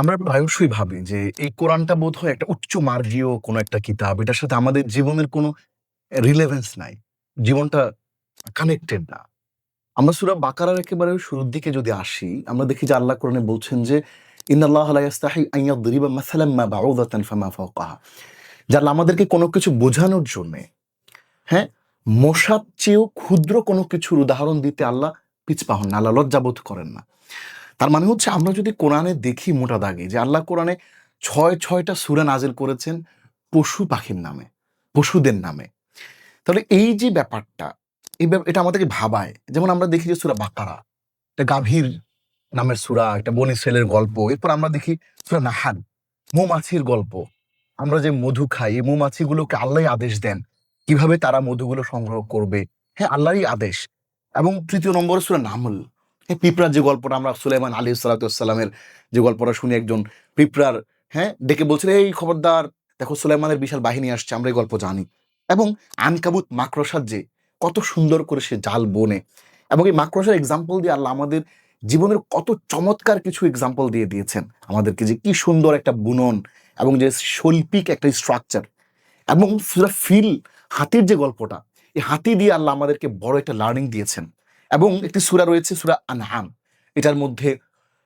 আমরা প্রায়শই ভাবি যে এই কোরআনটা বোধ হয় একটা উচ্চ মার্গীয় কোনো একটা কিতাব। এটার সাথে আমাদের জীবনের কোনো রিলেভেন্স নাই। জীবনটা কানেক্টেড না। আমরা সুরা বাকারার একেবারে শুরুর দিকে যদি আসি, আমরা দেখি যে আল্লাহ কোরআনে বলছেন যে, ইন্নাল্লাহ লা ইয়াস্তাহি আন ইয়াদরিবা মাসালাম মা বাউদাতান ফামা ফাওকাহা। যে আল্লাহ আমাদেরকে কোনো কিছু বোঝানোর জন্য হ্যাঁ মশার চেয়েও ক্ষুদ্র কোনো কিছুর উদাহরণ দিতে আল্লাহ পিছপা হন না। আল্লাহ লজ্জাবোধ করেন না। তার মানে হচ্ছে আমরা যদি কোরআনে দেখি মোটা দাগে যে আল্লাহ কোরআনে ছয়, ছয়টা সুরা নাজিল করেছেন পশু পাখির নামে, পশুদের নামে। তাহলে এই যে ব্যাপারটা, এই এটা আমাদেরকে ভাবায়। যেমন আমরা দেখি যে সুরা বাকারা এটা গাভীর নামের সুরা, একটা বনি সেলের গল্প। এরপর আমরা দেখি সুরা নাহান মৌমাছির গল্প। আমরা যে মধু খাই, এই মৌমাছিগুলোকে আল্লাহ আদেশ দেন কীভাবে তারা মধুগুলো সংগ্রহ করবে। হ্যাঁ আল্লাহরই আদেশ। এবং তৃতীয় নম্বরে সুরা নামল। পিঁপড়ার যে গল্পটা আমরা সুলাইমান আলী সালাতামের যে গল্পটা শুনি একজন পিঁপড়ার হ্যাঁ ডেকে বলছিল এই খবরদার, দেখো সুলাইমানের বিশাল বাহিনী আসছে, আমরা এই গল্প জানি। এবং আনকাবুত মাকড়সার যে কত সুন্দর করে সে জাল বনে এবং এই মাকড়সার এক্সাম্পল দিয়ে আল্লাহ আমাদের জীবনের কত চমৎকার কিছু এক্সাম্পল দিয়ে দিয়েছেন আমাদেরকে যে কি সুন্দর একটা বুনন এবং যে শৈল্পিক একটা স্ট্রাকচার এবং ফিল হাতির যে গল্পটা, এই হাতি দিয়ে আল্লাহ আমাদেরকে বড় একটা লার্নিং দিয়েছেন। এবং একটি সুরা রয়েছে সুরা আনহাম এটার মধ্যে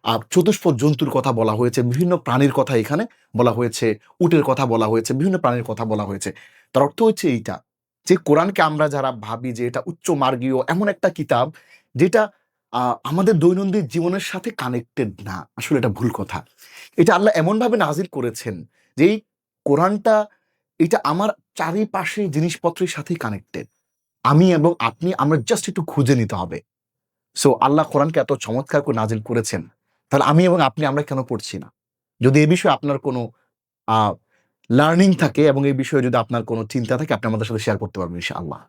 আহ, চতুষ্পদ জন্তুর কথা বলা হয়েছে বিভিন্ন প্রাণীর কথা এখানে বলা হয়েছে উটের কথা বলা হয়েছে বিভিন্ন প্রাণীর কথা বলা হয়েছে। তার অর্থ হচ্ছে এইটা যে কোরআনকে আমরা যারা ভাবি যে এটা উচ্চ মার্গীয় এমন একটা কিতাব যেটা আমাদের দৈনন্দিন জীবনের সাথে কানেক্টেড না। আসলে এটা ভুল কথা। এটা আল্লাহ এমনভাবে নাজিল করেছেন যে এই কোরআনটা এটা আমার চারিপাশে জিনিসপত্রের সাথেই কানেক্টেড আমি এবং আপনি আমরা জাস্ট একটু খুঁজে নিতে হবে। সো আল্লাহ কোরআনকে এত চমৎকার করে নাজিল করেছেন। তাহলে আমি এবং আপনি আমরা কেন পড়ছি না? যদি এ বিষয়ে আপনার কোনো লার্নিং থাকে এবং এই বিষয়ে যদি আপনার কোনো চিন্তা থাকে, আপনি আমাদের সাথে শেয়ার করতে পারবেন, ইনশাআল্লাহ।